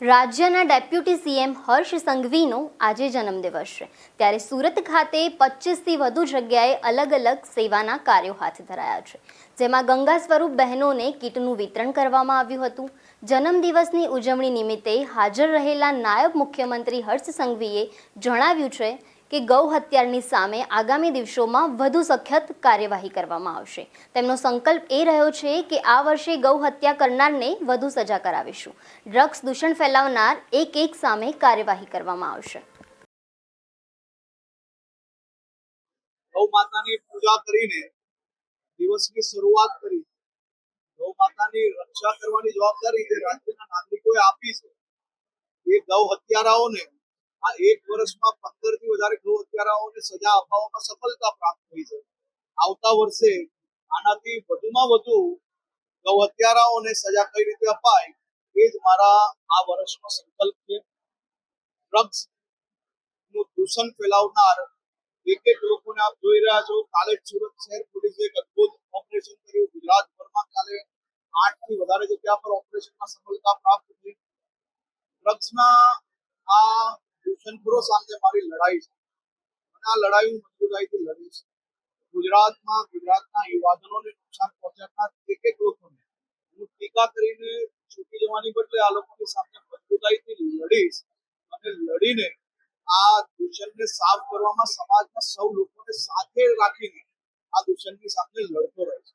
રાજ્યના deputy CM હર્ષ સંઘવીનો આજે જન્મદિવસ છે. ત્યારે સુરત ખાતે પચીસથી વધુ જગ્યાએ અલગ અલગ સેવાના કાર્યો હાથ ધરાયા છે. જેમાં ગંગા સ્વરૂપ બહેનોને કીટનું વિતરણ કરવામાં આવ્યું હતું. જન્મદિવસની ઉજવણી નિમિત્તે હાજર રહેલા નાયબ મુખ્યમંત્રી હર્ષ સંઘવીએ જણાવ્યું છે કે ગૌ હત્યાની સામે આગામી દિવસોમાં વધુ સખત કાર્યવાહી કરવામાં આવશે. તેમનો સંકલ્પ એ રહ્યો છે કે આ વર્ષે ગૌ હત્યા કરનારને વધુ સજા કરાવીશું. ડ્રગ્સ દૂષણ ફેલાવનાર એક એક સામે કાર્યવાહી કરવામાં આવશે. ગૌ માતાની પૂજા કરીને દિવસની શરૂઆત કરી ગૌ માતાની રક્ષા કરવાની જવાબદારી જે રાજ્યના નાગરિકોએ આપી છે, એ ગૌ હત્યારાઓને આ એક વર્ષમાં પંદરથી વધારે ગૌ હત્યારાઓને સજા અપાવવામાં સફળતા પ્રાપ્ત થઈ છે. આવતા વર્ષે આનાથી વધુમાં વધુ ગૌ હત્યારાઓને સજા કઈ રીતે અપાય એ જ મારા આ વર્ષનો સંકલ્પ છે. ડ્રગ્સનું દૂષણ ફેલાવનાર એક એક લોકોને આપ જોઈ રહ્યા છો. કાલે સુરત શહેર પોલીસે એક અદભુત ઓપરેશન કર્યું. ગુજરાતભરમાં કાલે આઠથી વધારે જગ્યા પર ઓપરેશનમાં સફળતા પ્રાપ્ત થઈ. ડ્રગ્સના આ દૂષણખોરો સામે મારી લડાઈ છે. આ લડાઈ હું મજબૂતાઈથી લડીશ ગુજરાતમાં ગુજરાતના યુવાધનોને નુકસાન પહોંચાડનાર એક એક લોકોને હું ટીકા કરીને છૂટી જવાની બદલે આ લોકોની સામે મજબૂતાઈથી લડીશ. અને લડીને આ દૂષણને સાફ કરવામાં સમાજના સૌ લોકોને સાથે રાખીને આ દૂષણની સામે લડતો રહે છે.